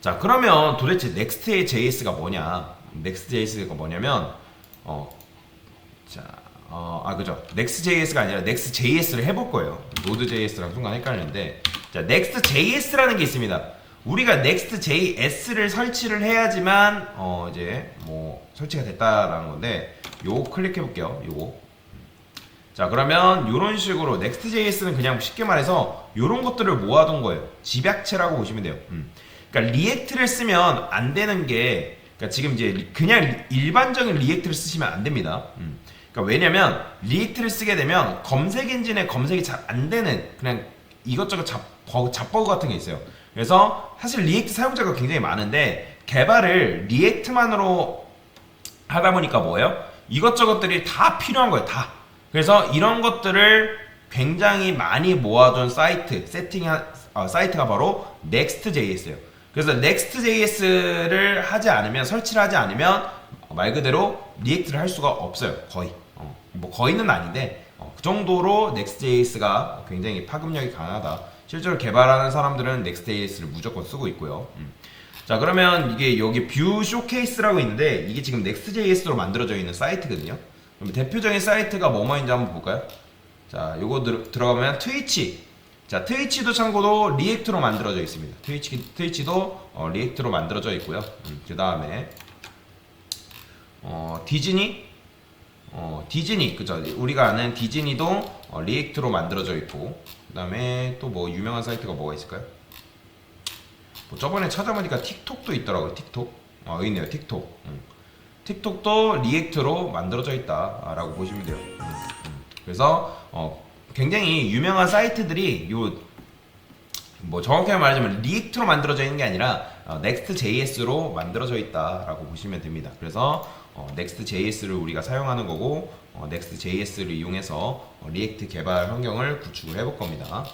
자 그러면 도대체 Next.js가 뭐냐? Next.js가 뭐냐면 어, 자, 어, 아 그죠? Next.js가 아니라 Next.js를 해볼 거예요. Node.js랑 순간 헷갈리는데 자 Next.js라는 게 있습니다. 우리가 Next.js를 설치를 해야지만 어 이제 뭐 설치가 됐다라는 건데 요 클릭해 볼게요. 요거 자 그러면 이런 식으로 Next.js는 그냥 쉽게 말해서 이런 것들을 모아둔 거예요. 집약체라고 보시면 돼요. 음. 그러니까 리액트를 쓰면 안 되는 게 그러니까 지금 이제 리- 그냥 일반적인 리액트를 쓰시면 안 됩니다. 음. 그러니까 왜냐면 리액트를 쓰게 되면 검색 엔진에 검색이 잘 안 되는 그냥 이것저것 잡, 버- 잡버그 같은 게 있어요. 그래서 사실 리액트 사용자가 굉장히 많은데 개발을 리액트만으로 하다 보니까 뭐예요? 이것저것들이 다 필요한 거예요. 다. 그래서 이런 것들을 굉장히 많이 모아둔 사이트 세팅 어, 사이트가 바로 Next.js예요. 그래서 Next.js를 하지 않으면 설치를 하지 않으면 말 그대로 리액트를 할 수가 없어요. 거의. 어, 뭐 거의는 아닌데 어, 그 정도로 Next.js가 굉장히 파급력이 강하다. 실제로 개발하는 사람들은 Next.js를 무조건 쓰고 있고요. 음. 자 그러면 이게 여기 뷰 쇼케이스라고 있는데 이게 지금 Next.js로 만들어져 있는 사이트거든요. 그럼 대표적인 사이트가 뭐뭐인지 한번 볼까요? 자 요거 들, 들어가면 트위치. 자 트위치도 참고로 리액트로 만들어져 있습니다. 트위치 트위치도 어, 리액트로 만들어져 있고요. 그 다음에 어, 디즈니 어, 디즈니 그죠? 우리가 아는 디즈니도 어, 리액트로 만들어져 있고 그 다음에 또 뭐 유명한 사이트가 뭐가 있을까요? 뭐 저번에 찾아보니까 틱톡도 있더라고요. 틱톡. 어, 있네요. 틱톡. 음. 틱톡도 리액트로 만들어져 있다라고 보시면 돼요. 음, 음. 그래서 어, 굉장히 유명한 사이트들이 요 뭐 정확하게 말하자면 리액트로 만들어져 있는 게 아니라 어, Next.js로 만들어져 있다라고 보시면 됩니다. 그래서 어, Next.js를 우리가 사용하는 거고 어, Next.js를 이용해서 어, 리액트 개발 환경을 구축을 해볼 겁니다.